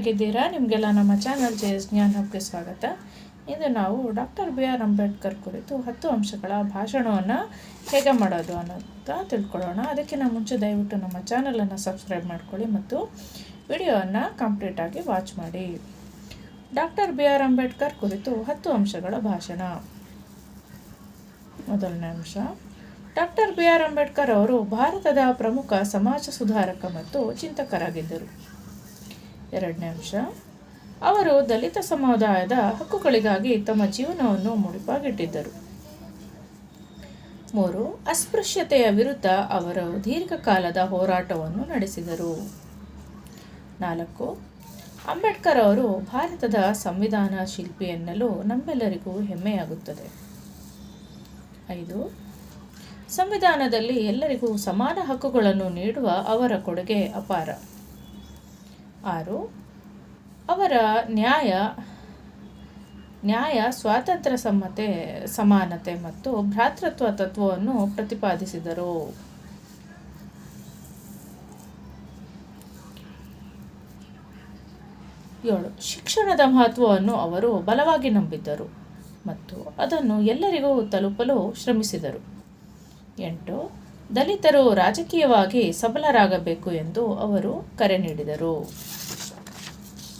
ಹೇಗಿದ್ದೀರಾ ನಿಮಗೆಲ್ಲ ನಮ್ಮ ಚಾನಲ್ ಜೆ ಎಸ್ ಜ್ಞಾನ ಹಬ್ಗೆ ಸ್ವಾಗತ. ಇಂದು ನಾವು ಡಾಕ್ಟರ್ ಬಿ ಆರ್ ಅಂಬೇಡ್ಕರ್ ಕುರಿತು ಹತ್ತು ಅಂಶಗಳ ಭಾಷಣವನ್ನು ಹೇಗೆ ಮಾಡೋದು ಅನ್ನೋದ ತಿಳ್ಕೊಳ್ಳೋಣ. ಅದಕ್ಕಿಂತ ಮುಂಚೆ ದಯವಿಟ್ಟು ನಮ್ಮ ಚಾನಲನ್ನು ಸಬ್ಸ್ಕ್ರೈಬ್ ಮಾಡ್ಕೊಳ್ಳಿ ಮತ್ತು ವಿಡಿಯೋವನ್ನು ಕಂಪ್ಲೀಟಾಗಿ ವಾಚ್ ಮಾಡಿ. ಡಾಕ್ಟರ್ ಬಿ ಆರ್ ಅಂಬೇಡ್ಕರ್ ಕುರಿತು ಹತ್ತು ಅಂಶಗಳ ಭಾಷಣ. ಮೊದಲನೇ ಅಂಶ. ಡಾಕ್ಟರ್ ಬಿ ಆರ್ ಅಂಬೇಡ್ಕರ್ ಅವರು ಭಾರತದ ಪ್ರಮುಖ ಸಮಾಜ ಸುಧಾರಕ ಮತ್ತು ಚಿಂತಕರಾಗಿದ್ದರು. ಎರಡನೇ ಅಂಶ. ಅವರು ದಲಿತ ಸಮುದಾಯದ ಹಕ್ಕುಗಳಿಗಾಗಿ ತಮ್ಮ ಜೀವನವನ್ನು ಮುಡಿಪಾಗಿಟ್ಟಿದ್ದರು. ಮೂರು, ಅಸ್ಪೃಶ್ಯತೆಯ ವಿರುದ್ಧ ಅವರು ದೀರ್ಘಕಾಲದ ಹೋರಾಟವನ್ನು ನಡೆಸಿದರು. ನಾಲ್ಕು, ಅಂಬೇಡ್ಕರ್ ಅವರು ಭಾರತದ ಸಂವಿಧಾನ ಶಿಲ್ಪಿ ಎನ್ನಲು ನಮ್ಮೆಲ್ಲರಿಗೂ ಹೆಮ್ಮೆಯಾಗುತ್ತದೆ. ಐದು, ಸಂವಿಧಾನದಲ್ಲಿ ಎಲ್ಲರಿಗೂ ಸಮಾನ ಹಕ್ಕುಗಳನ್ನು ನೀಡುವ ಅವರ ಕೊಡುಗೆ ಅಪಾರ. ಆರು. ಅವರ ನ್ಯಾಯ ನ್ಯಾಯ ಸ್ವಾತಂತ್ರ್ಯ ಸಮ್ಮತೆ, ಸಮಾನತೆ ಮತ್ತು ಭ್ರಾತೃತ್ವ ತತ್ವವನ್ನು ಪ್ರತಿಪಾದಿಸಿದರು. ಏಳು. ಶಿಕ್ಷಣದ ಮಹತ್ವವನ್ನು ಅವರು ಬಲವಾಗಿ ನಂಬಿದ್ದರು ಮತ್ತು ಅದನ್ನು ಎಲ್ಲರಿಗೂ ತಲುಪಲು ಶ್ರಮಿಸಿದರು. ಎಂಟು. ದಲಿತರು ರಾಜಕೀಯವಾಗಿ ಸಬಲರಾಗಬೇಕು ಎಂದು ಅವರು ಕರೆ ನೀಡಿದರು.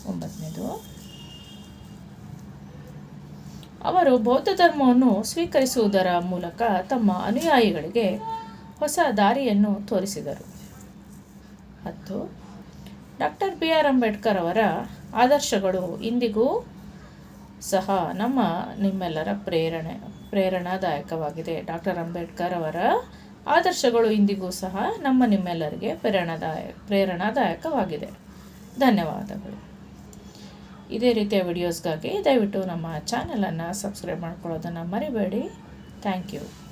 ಒಂಬತ್ತನೇದು. ಅವರು ಬೌದ್ಧ ಧರ್ಮವನ್ನು ಸ್ವೀಕರಿಸುವುದರ ಮೂಲಕ ತಮ್ಮ ಅನುಯಾಯಿಗಳಿಗೆ ಹೊಸ ದಾರಿಯನ್ನು ತೋರಿಸಿದರು. ಹತ್ತು. ಡಾಕ್ಟರ್ ಬಿ ಆರ್ ಅಂಬೇಡ್ಕರ್ ಅವರ ಆದರ್ಶಗಳು ಇಂದಿಗೂ ಸಹ ನಮ್ಮ ನಿಮ್ಮೆಲ್ಲರ ಪ್ರೇರಣೆ, ಪ್ರೇರಣಾದಾಯಕವಾಗಿದೆ. ಡಾಕ್ಟರ್ ಅಂಬೇಡ್ಕರ್ ಅವರ ಆದರ್ಶಗಳು ಇಂದಿಗೂ ಸಹ ನಮ್ಮ ನಿಮ್ಮೆಲ್ಲರಿಗೆ ಪ್ರೇರಣಾದಾಯ ಪ್ರೇರಣಾದಾಯಕವಾಗಿದೆ. ಧನ್ಯವಾದಗಳು. ಇದೇ ರೀತಿಯ ವಿಡಿಯೋಸ್ಗಾಗಿ ದಯವಿಟ್ಟು ನಮ್ಮ ಚಾನಲನ್ನು ಸಬ್ಸ್ಕ್ರೈಬ್ ಮಾಡ್ಕೊಳ್ಳೋದನ್ನು ಮರಿಬೇಡಿ. Thank you